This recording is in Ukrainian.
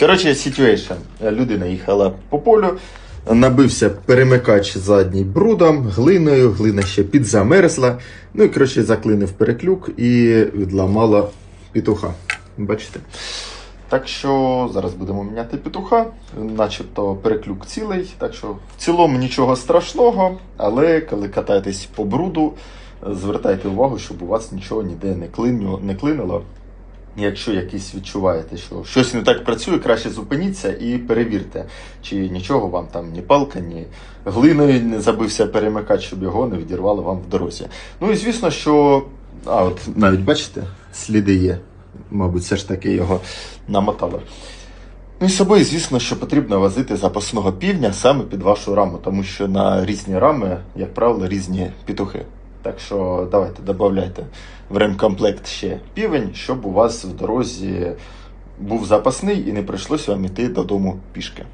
Коротше, situation. Людина їхала по полю, набився перемикач задній брудом, глиною, глина ще підзамерзла. Ну і коротше заклинив переклюк і відламала петуха. Бачите? Так що зараз будемо міняти петуха, начебто переклюк цілий. Так що в цілому нічого страшного, але коли катаєтесь по бруду, звертайте увагу, щоб у вас нічого ніде не клинило. Якщо якісь відчуваєте, що щось не так працює, краще зупиніться і перевірте, чи нічого вам там ні палка, ні глиною не забився перемикач, щоб його не відірвало вам в дорозі. Ну і звісно, що а от навіть бачите, сліди є. Мабуть, все ж таки його намотало. Ну і з собою, звісно, що потрібно возити запасного півня саме під вашу раму, тому що на різні рами, як правило, різні петухи. Так що давайте додавайте в ремкомплект ще півень, щоб у вас в дорозі був запасний і не прийшлося вам іти додому пішки.